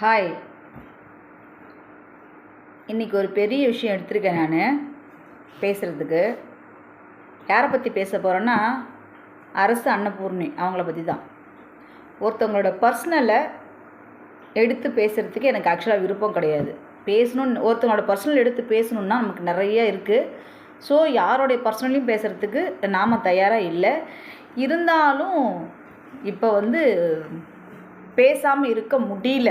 Hi இன்றைக்கி ஒரு பெரிய விஷயம் எடுத்திருக்கேன் நான் பேசுகிறதுக்கு யாரை பற்றி பேச போகிறேன்னா அரசு அன்னபூர்ணி அவங்கள பற்றி தான். ஒருத்தவங்களோட பர்சனலை எடுத்து பேசுகிறதுக்கு எனக்கு ஆக்சுவலாக விருப்பம் கிடையாது. பேசணுன்னு ஒருத்தவங்களோட பர்சனல் எடுத்து பேசணுன்னா நமக்கு நிறைய இருக்குது ஸோ யாரோடைய பர்சனலையும் பேசுகிறதுக்கு நாம் தயாராக இல்லை. இருந்தாலும் இப்போ வந்து பேசாமல் இருக்க முடியல.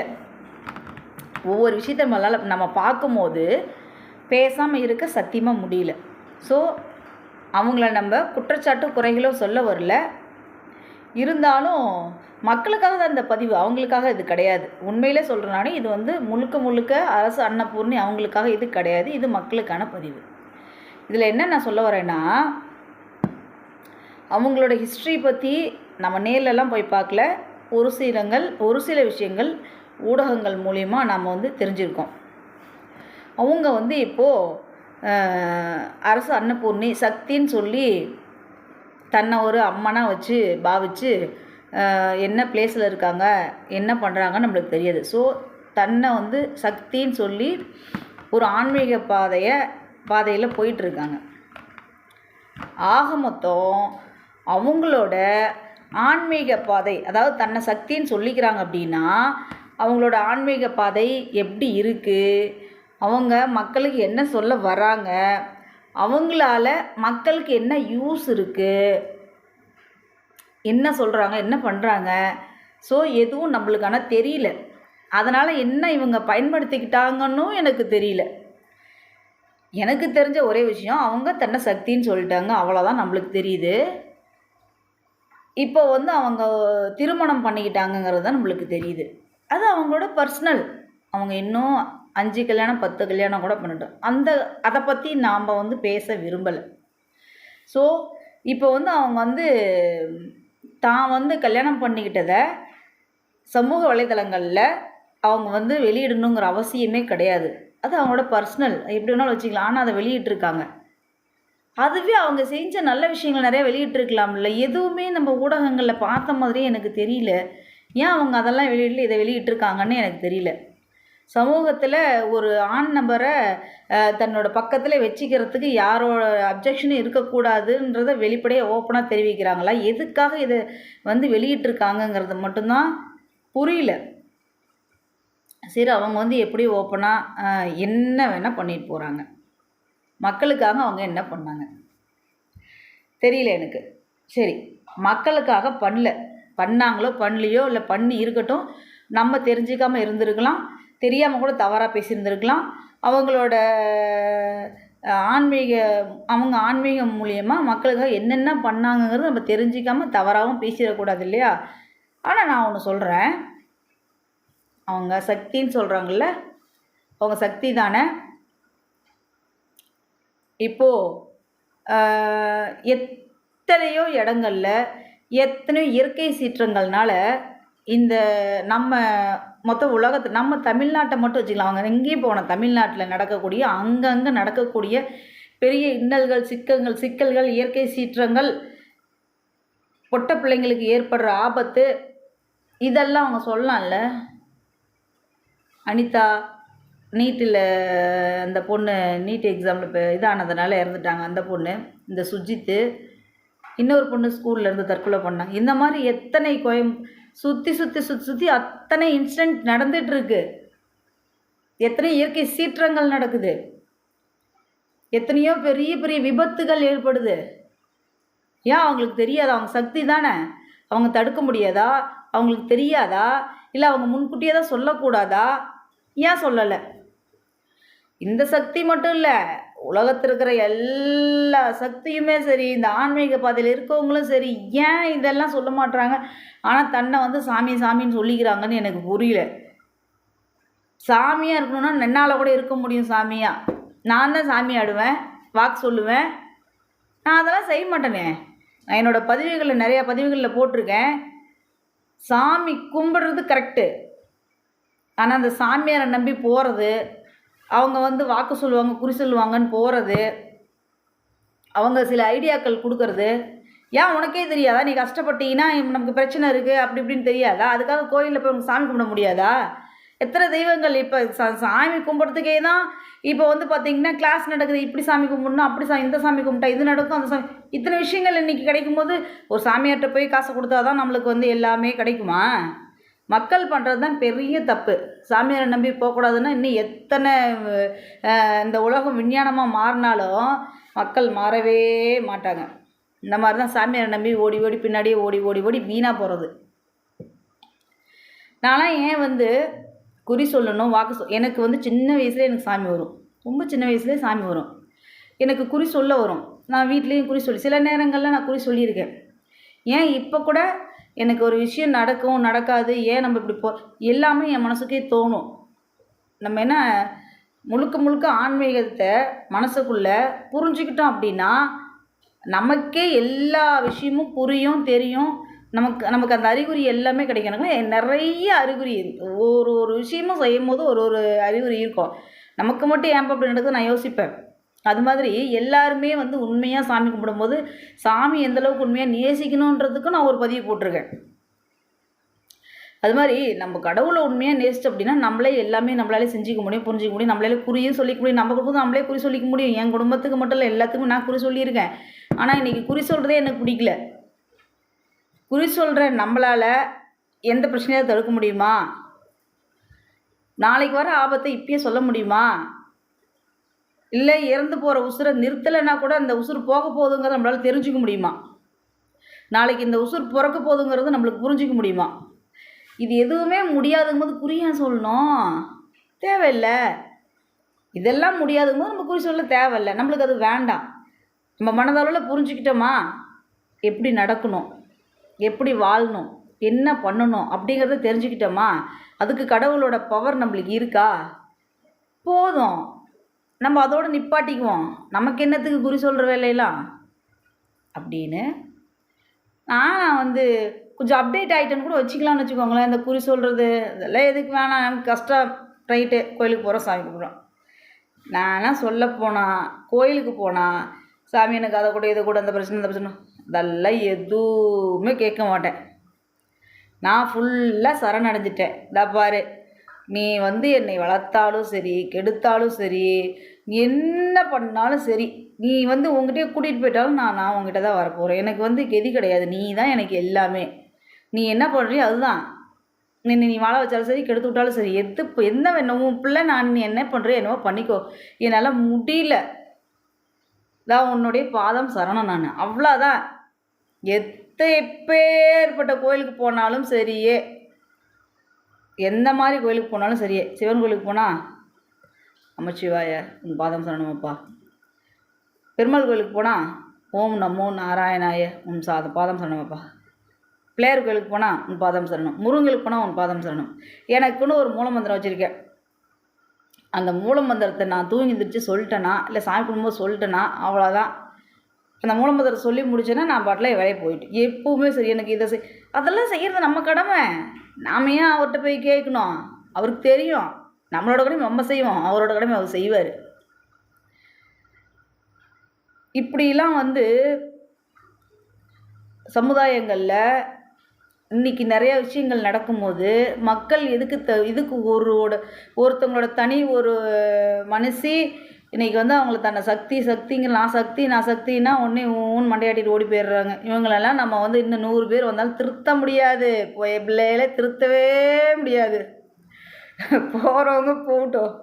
ஒவ்வொரு விஷயத்த நம்மளால் நம்ம பார்க்கும்போது பேசாமல் இருக்க சத்தியமாக முடியல. ஸோ அவங்கள நம்ம குற்றச்சாட்டு குறைகளோ சொல்ல வரல. இருந்தாலும் மக்களுக்காக தான் இந்த பதிவு அவங்களுக்காக இது கிடையாது. உண்மையிலே சொல்கிறனாலே இது வந்து முழுக்க முழுக்க அரசு அன்னபூர்ணி அவங்களுக்காக இது கிடையாது. இது மக்களுக்கான பதிவு. இதில் என்ன நான் சொல்ல வரேன்னா அவங்களோட ஹிஸ்ட்ரி பற்றி நம்ம நேர்லலாம் போய் பார்க்கல. ஒரு சிலங்கள் ஒரு சில விஷயங்கள் ஊடகங்கள் மூலிமா நாம் வந்து தெரிஞ்சிருக்கோம். அவங்க வந்து இப்போது அரசு அன்னபூர்ணி சக்தின்னு சொல்லி தன்னை ஒரு அம்மனாக வச்சு பாவிச்சு என்ன பிளேஸில் இருக்காங்க என்ன பண்ணுறாங்கன்னு நம்மளுக்கு தெரியாது. ஸோ தன்னை வந்து சக்தின்னு சொல்லி ஒரு ஆன்மீக பாதையை பாதையில் போயிட்டுருக்காங்க. ஆக மொத்தம் அவங்களோட ஆன்மீக பாதை அதாவது தன்னை சக்தின்னு சொல்லிக்கிறாங்க அப்படின்னா அவங்களோட ஆன்மீக பாதை எப்படி இருக்குது அவங்க மக்களுக்கு என்ன சொல்ல வராங்க? அவங்களால மக்களுக்கு என்ன யூஸ் இருக்குது என்ன சொல்கிறாங்க என்ன பண்ணுறாங்க ஸோ எதுவும் நம்மளுக்கான தெரியல. அதனால் என்ன இவங்க பயன்படுத்திக்கிட்டாங்கன்னும் எனக்கு தெரியல. எனக்கு தெரிஞ்ச ஒரே விஷயம் அவங்க தன்னை சக்தின்னு சொல்லிட்டாங்க. அவ்வளோதான் நம்மளுக்கு தெரியுது. இப்போ வந்து அவங்க திருமணம் பண்ணிக்கிட்டாங்கங்கிறது தான் நம்மளுக்கு தெரியுது. அது அவங்களோட பர்சனல் அவங்க இன்னும் அஞ்சு கல்யாணம் பத்து கல்யாணம் கூட பண்ணிட்டோம். அந்த அதை பற்றி நாம் வந்து பேச விரும்பலை. ஸோ இப்போ வந்து அவங்க வந்து தான் வந்து கல்யாணம் பண்ணிக்கிட்டதை சமூக வலைதளங்களில் அவங்க வந்து வெளியிடணுங்கிற அவசியமே கிடையாது. அது அவங்களோட பர்சனல் எப்படி வேணாலும் வச்சுக்கலாம். ஆனால் அதை வெளியிட்டிருக்காங்க. அதுவே அவங்க செஞ்ச நல்ல விஷயங்கள் நிறைய வெளியிட்டிருக்கலாம்ல. எதுவுமே நம்ம ஊடகங்களில் பார்த்த மாதிரியே எனக்கு தெரியல. ஏன் அவங்க அதெல்லாம் வெளியிடல இதை வெளியிட்டிருக்காங்கன்னு எனக்கு தெரியல. சமூகத்தில் ஒரு ஆண் நபரை தன்னோட பக்கத்தில் வச்சுக்கிறதுக்கு யாரோட அப்ஜெக்ஷனும் இருக்கக்கூடாதுன்றத வெளிப்படையாக ஓப்பனாக தெரிவிக்கிறாங்களா? எதுக்காக இதை வந்து வெளியிட்டிருக்காங்கங்கிறது மட்டும்தான் புரியல. சரி அவங்க வந்து எப்படி ஓப்பனாக என்ன வேணால் பண்ணிட்டு போகிறாங்க மக்களுக்காக அவங்க என்ன பண்ணாங்க? தெரியல எனக்கு. சரி மக்களுக்காக பண்ணல. பண்ணாங்களோ பண்ணலையோ இல்லை பண்ணி இருக்கட்டும் நம்ம தெரிஞ்சிக்காமல் இருந்திருக்கலாம் தெரியாமல் கூட தவறாக பேசியிருந்திருக்கலாம். அவங்களோட ஆன்மீக அவங்க ஆன்மீகம் மூலியமாக மக்களுக்காக என்னென்ன பண்ணாங்கங்கிறது நம்ம தெரிஞ்சிக்காமல் தவறாகவும் பேசிடக்கூடாது இல்லையா? ஆனால் நான் ஒன்று சொல்கிறேன் அவங்க சக்தின்னு சொல்கிறாங்கல்ல அவங்க சக்தி தானே? இப்போது எத்தனையோ இடங்கள்ல எத்தனையோ இயற்கை சீற்றங்கள்னால இந்த நம்ம மொத்த உலகத்து நம்ம தமிழ்நாட்டை மட்டும் வச்சுக்கலாம். அவங்க எங்கேயும் போனோம் தமிழ்நாட்டில் நடக்கக்கூடிய அங்கங்கே நடக்கக்கூடிய பெரிய இன்னல்கள் சிக்கல்கள் சிக்கல்கள் இயற்கை சீற்றங்கள் பொட்ட பிள்ளைங்களுக்கு ஏற்படுற ஆபத்து இதெல்லாம் அவங்க சொல்லலாம்ல? அனிதா நீட்டில் அந்த பொண்ணு நீட் எக்ஸாமில் இப்போ இதானதுனால இறந்துட்டாங்க. அந்த பொண்ணு இந்த சுஜித்து இன்னொரு பொண்ணு ஸ்கூல்லேருந்து தற்கொலை பண்ணாங்க இந்த மாதிரி எத்தனை கோயம் சுற்றி சுற்றி சுற்றி சுற்றி அத்தனை இன்சிடெண்ட் நடந்துகிட்ருக்கு எத்தனை இயற்கை சீற்றங்கள் நடக்குது. எத்தனையோ பெரிய பெரிய விபத்துகள் ஏற்படுது. ஏன் அவங்களுக்கு தெரியாதா? அவங்க சக்தி தானே? அவங்க தடுக்க முடியாதா? அவங்களுக்கு தெரியாதா? இல்லை அவங்க முன்கூட்டியே தான் சொல்லக்கூடாதா? ஏன் சொல்லலை? இந்த சக்தி மட்டும் இல்லை. உலகத்தில் இருக்கிற எல்லா சக்தியுமே சரி இந்த ஆன்மீக பாதையில் இருக்கவங்களும் சரி ஏன் இதெல்லாம் சொல்ல மாட்டுறாங்க ஆனால் தன்னை வந்து சாமி சாமின்னு சொல்லிக்கிறாங்கன்னு எனக்கு புரியல. சாமியாக இருக்கணும்னா நென்னால் கூட இருக்க முடியும் சாமியாக நான் தான் சாமி ஆடுவேன் வாக்கு சொல்லுவேன். நான் அதெல்லாம் செய்ய மாட்டேனே. நான் என்னோடய பதிவுகளில் நிறையா பதிவுகளில் போட்டிருக்கேன். சாமி கும்பிடுறது கரெக்டு ஆனால் அந்த சாமியாரை நம்பி போகிறது அவங்க வந்து வாக்கு சொல்லுவாங்க குறி சொல்லுவாங்கன்னு போகிறது அவங்க சில ஐடியாக்கள் கொடுக்கறது. ஏன் உனக்கே தெரியாதா? நீ கஷ்டப்பட்டீங்கன்னா நமக்கு பிரச்சனை இருக்குது அப்படி இப்படின்னு தெரியாதா? அதுக்காக கோயிலில் போய் உனக்கு சாமி கும்பிட முடியாதா? எத்தனை தெய்வங்கள் இப்போ சாமி கும்பிட்றதுக்கே தான் இப்போ வந்து பார்த்திங்கன்னா கிளாஸ் நடக்குது இப்படி சாமி கும்பிடணும் அப்படி சா இந்த சாமி கும்பிட்டா இது நடக்கும் அந்த சாமி இத்தனை விஷயங்கள் இன்றைக்கி கிடைக்கும்போது ஒரு சாமியார்கிட்ட போய் காசு கொடுத்தா தான் நம்மளுக்கு வந்து எல்லாமே கிடைக்குமா? மக்கள் பண்ணுறது தான் பெரிய தப்பு. சாமியாரை நம்பி போகக்கூடாதுன்னா இன்னும் எத்தனை இந்த உலகம் விஞ்ஞானமாக மாறினாலும் மக்கள் மாறவே மாட்டாங்க. இந்த மாதிரி தான் சாமியாரை நம்பி ஓடி ஓடி பின்னாடியே ஓடி ஓடி ஓடி வீணாக போகிறது நான்லாம் ஏன் வந்து குறி சொல்லணும் வாக்கு சொல் எனக்கு வந்து சின்ன வயசுலேயே எனக்கு சாமி வரும். ரொம்ப சின்ன வயசுலேயே சாமி வரும். எனக்கு குறி சொல்ல வரும். நான் வீட்லேயும் குறி சொல்லி சில நேரங்களில் நான் குறி சொல்லியிருக்கேன். ஏன் இப்போ கூட எனக்கு ஒரு விஷயம் நடக்கும் நடக்காது ஏன் நம்ம இப்படி போ எல்லாமே என் மனசுக்கே தோணும். நம்ம என்ன முழுக்க முழுக்க ஆன்மீகத்தை மனசுக்குள்ளே புரிஞ்சுக்கிட்டோம் அப்படின்னா நமக்கே எல்லா விஷயமும் புரியும் தெரியும். நமக்கு நமக்கு அந்த அறிகுறி எல்லாமே கிடைக்கணுங்க நிறைய அறிகுறி ஒரு ஒரு விஷயமும் செய்யும் போது ஒரு ஒரு அறிகுறி இருக்கும். நமக்கு மட்டும் ஏன் அப்படி நடக்குது நான் யோசிப்பேன். அது மாதிரி எல்லாருமே வந்து உண்மையாக சாமி கும்பிடும்போது சாமி எந்த அளவுக்கு உண்மையாக நேசிக்கணுன்றதுக்கும் நான் ஒரு பதிவு போட்டிருக்கேன். அது மாதிரி நம்ம கடவுளை உண்மையாக நேசிச்சு அப்படின்னா நம்மளே எல்லாமே நம்மளாலே செஞ்சுக்க முடியும் புரிஞ்சிக்க முடியும் நம்மளாலே குறியும் சொல்லிக்க முடியும். நம்ம குடும்பம் நம்மளே குறி சொல்லிக்க முடியும். என் குடும்பத்துக்கு மட்டும் இல்லை எல்லாத்துக்கும் நான் குறி சொல்லியிருக்கேன். ஆனால் இன்றைக்கி குறி சொல்கிறதே எனக்கு பிடிக்கல. குறி சொல்கிற நம்மளால் எந்த பிரச்சனையாக தடுக்க முடியுமா? நாளைக்கு வர ஆபத்தை இப்பயே சொல்ல முடியுமா? இல்லை இறந்து போகிற உசுரை நிறுத்தலைன்னா கூட அந்த உசுறு போக போகுதுங்கிறத நம்மளால் தெரிஞ்சுக்க முடியுமா? நாளைக்கு இந்த உசுர் பிறக்க போகுதுங்கிறது நம்மளுக்கு புரிஞ்சிக்க முடியுமா? இது எதுவுமே முடியாதுங்கும் போது குறியா சொல்லணும்? தேவையில்லை. இதெல்லாம் முடியாதுங்கும் போது நம்ம குறி சொல்ல தேவையில்லை. நம்மளுக்கு அது வேண்டாம். நம்ம மனதளவில் புரிஞ்சுக்கிட்டோமா? எப்படி நடக்கணும்? எப்படி வாழணும்? என்ன பண்ணணும்? அப்படிங்கிறத தெரிஞ்சுக்கிட்டோமா? அதுக்கு கடவுளோட பவர் நம்மளுக்கு இருக்கா? போதும். நம்ம அதோடு நிப்பாட்டிக்குவோம். நமக்கு என்னத்துக்கு குறி சொல்கிற வேலையெல்லாம்? அப்படின்னு. நான் வந்து கொஞ்சம் அப்டேட் ஆகிட்டேன்னு கூட வச்சுக்கலாம்னு வச்சுக்கோங்களேன். இந்த குறி சொல்கிறது இதெல்லாம் எதுக்கு வேணாம். நமக்கு கஷ்டம். ரைட்டு கோயிலுக்கு போகிறோம் சாமி கும்பிட்றோம். நான்லாம் சொல்ல போனால் கோயிலுக்கு போனால் சாமி எனக்கு அதை கூட இதை கூட அந்த பிரச்சனை இந்த பிரச்சனை. அதெல்லாம் எதுவுமே கேட்க மாட்டேன். நான் ஃபுல்லாக சரணடைஞ்சிட்டேன். இதை பாரு. நீ வந்து என்னை வளர்த்தாலும் சரி கெடுத்தாலும் சரி என்ன பண்ணாலும் சரி நீ வந்து உங்ககிட்டயே கூட்டிகிட்டு போயிட்டாலும் நான் நான் உங்ககிட்ட தான் வரப்போகிறேன் எனக்கு வந்து கெதி கிடையாது. நீ தான் எனக்கு எல்லாமே. நீ என்ன பண்ணுறியோ அதுதான். நீ நீ வாழ வச்சாலும் சரி கெடுத்து விட்டாலும் சரி எது இப்போ என்ன வேணும்? பிள்ளை நான் நீ என்ன பண்ணுறியோ என்னவோ பண்ணிக்கோ. என்னால் முடியல. தான் உன்னுடைய பாதம் சரணம் நான். அவ்வளோதான் எத்த எப்பேற்பட்ட கோயிலுக்கு போனாலும் சரியே. எந்த மாதிரி கோயிலுக்கு போனாலும் சரியே சிவன் கோயிலுக்கு போனால் நமச்சிவாய உன் பாதம் சரணமப்பா. பெருமாள் கோயிலுக்கு போனால் ஓம் நமோ நாராயணாய உன் சாத பாதம் சரணமப்பா. பிள்ளையார் கோயிலுக்கு போனால் உன் பாதம் சரணம். முருகனுக்கு போனால் உன் பாதம் சரணம். எனக்குன்னு ஒரு மூலமந்திரம் வச்சுருக்கேன். அந்த மூலமந்திரத்தை நான் தூங்கி எந்திரிச்சு சொல்லிட்டேனா இல்லை சாமி குடும்பம் சொல்லிட்டேன்னா அவ்வளோதான் அந்த மூலமந்திரத்தை சொல்லி முடிச்சேன்னா நான் பாட்டில் வேலையை போயிட்டு. எப்பவுமே சரி எனக்கு இதை செய் அதெல்லாம் செய்கிறது நம்ம கடமை. நாம ஏன் அவர்கிட்ட போய் கேட்கணும்? அவருக்கு தெரியும். நம்மளோட கடமை நம்ம செய்வோம். அவரோட கடமை அவர் செய்வார். இப்படிலாம் வந்து சமுதாயங்களில் இன்னைக்கு நிறைய விஷயங்கள் நடக்கும்போது மக்கள் எதுக்கு த இதுக்கு ஒரு ஒருத்தவங்களோட தனி ஒரு மனசே இன்றைக்கி வந்து அவங்கள தன்னை சக்தி சக்திங்க நான் சக்தி நான் சக்தின்னா ஒன்றே ஊன் மண்டையாட்டிட்டு ஓடி போயிடுறாங்க. இவங்களெல்லாம் நம்ம வந்து இன்னும் நூறு பேர் வந்தாலும் திருத்த முடியாது. போய் பிள்ளையில திருத்தவே முடியாது. போகிறவங்க போகட்டும்.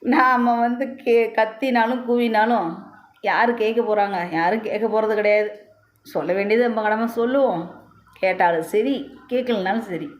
நாம் வந்து கே கத்தினாலும் கூவினாலும் யார் கேட்க போகிறாங்க யாரும் கேட்க போகிறது கிடையாது. சொல்ல வேண்டியது நம்ம கடமை. சொல்லுவோம். கேட்டாலும் சரி கேட்கலனாலும் சரி.